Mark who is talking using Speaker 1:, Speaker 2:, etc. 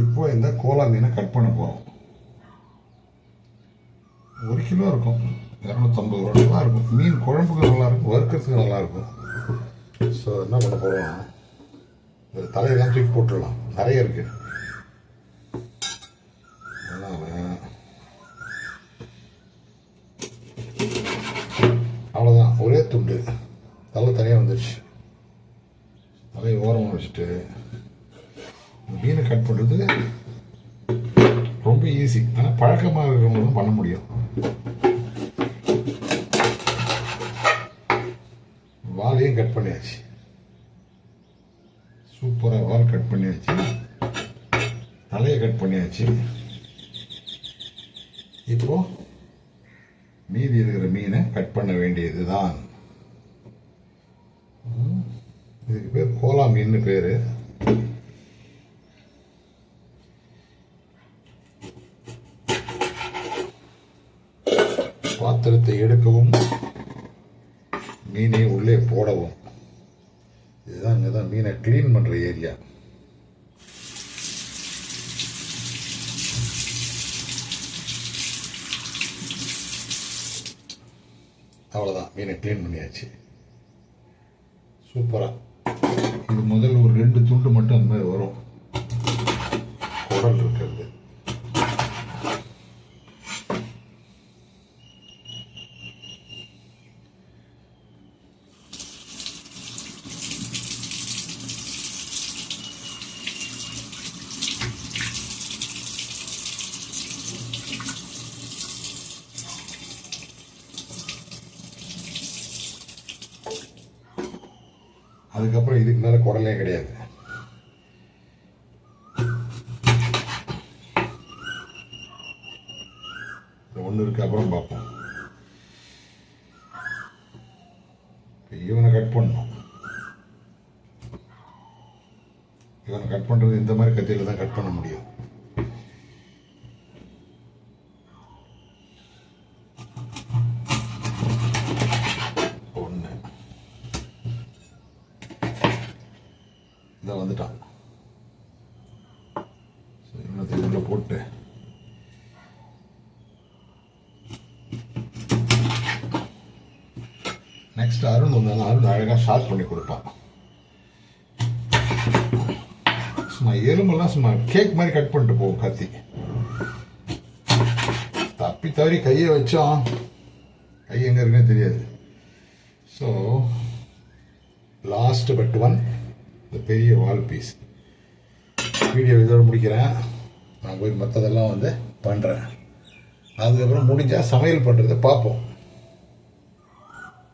Speaker 1: இப்போ இந்த கோலா மீனை கட் பண்ண போகிறோம் ஒரு கிலோ இருக்கும். இரநூத்தம்பது ரூபா இருக்கும். மீன் குழம்புக்கு நல்லா இருக்கும் வறுக்கிறதுக்கு நல்லாயிருக்கும் ஸோ என்ன பண்ண போகிறோம் இந்த தலையெல்லாம் தூக்கி போட்டுடலாம். நிறைய இருக்கு. அதனால அவ்வளோதான் ஒரே துண்டு. தலை தனியாக வந்துடுச்சு தலையை ஓரமாக வச்சுட்டு மீனை கட் பண்ணுறது ரொம்ப ஈஸி ஆனால் பழக்கமாக இருக்கிறவங்க தான் பண்ண முடியும். வாலையும் கட் பண்ணியாச்சு. சூப்பராக வால் கட் பண்ணியாச்சு. தலையை கட் பண்ணியாச்சு. இப்போ மீதி இருக்கிற மீனை கட் பண்ண வேண்டியது தான் இதுக்கு பேர் கோலா மீன் பேர். பாத்திரத்தை எடுக்கவும் மீனை உள்ளே போடவும். இதுதான் இங்கே தான் மீனை க்ளீன் பண்ணுற ஏரியா அவ்வளோதான் மீனை க்ளீன் பண்ணியாச்சு. சூப்பராக இது முதல் ஒரு ரெண்டு துண்டு அதுக்கப்புறம் இதுக்கு மேலே குடலே கிடையாது. ஒன்று இருக்கு அப்புறம் பார்ப்போம். இவனை கட் பண்ணணும். இவனை கட் பண்ணுறது இந்த மாதிரி கத்தியில் தான் கட் பண்ண முடியும். இதை வந்துட்டான். சரி, இன்னொருத்தன் இதுல போட்டு. நெக்ஸ்ட் அருண் வந்தாலும் அருண் அழகாக ஷார்ப் பண்ணி கொடுப்பான். சும்மா எலும்பெல்லாம் சும்மா கேக் மாதிரி கட் பண்ணிட்டு போகும் கத்தி தப்பி தவறி கையை வச்சோம் கை எங்கே இருக்குன்னு தெரியாது. ஸோ லாஸ்ட் பட் ஒன் இந்த பெரிய வால் பீஸ் வீடியோ இதோட முடிக்கிறேன். நான் போய் மற்றதெல்லாம் வந்து பண்ணுறேன் அதுக்கப்புறம் முடிஞ்சால் சமையல் பண்ணுறதை பார்ப்போம்.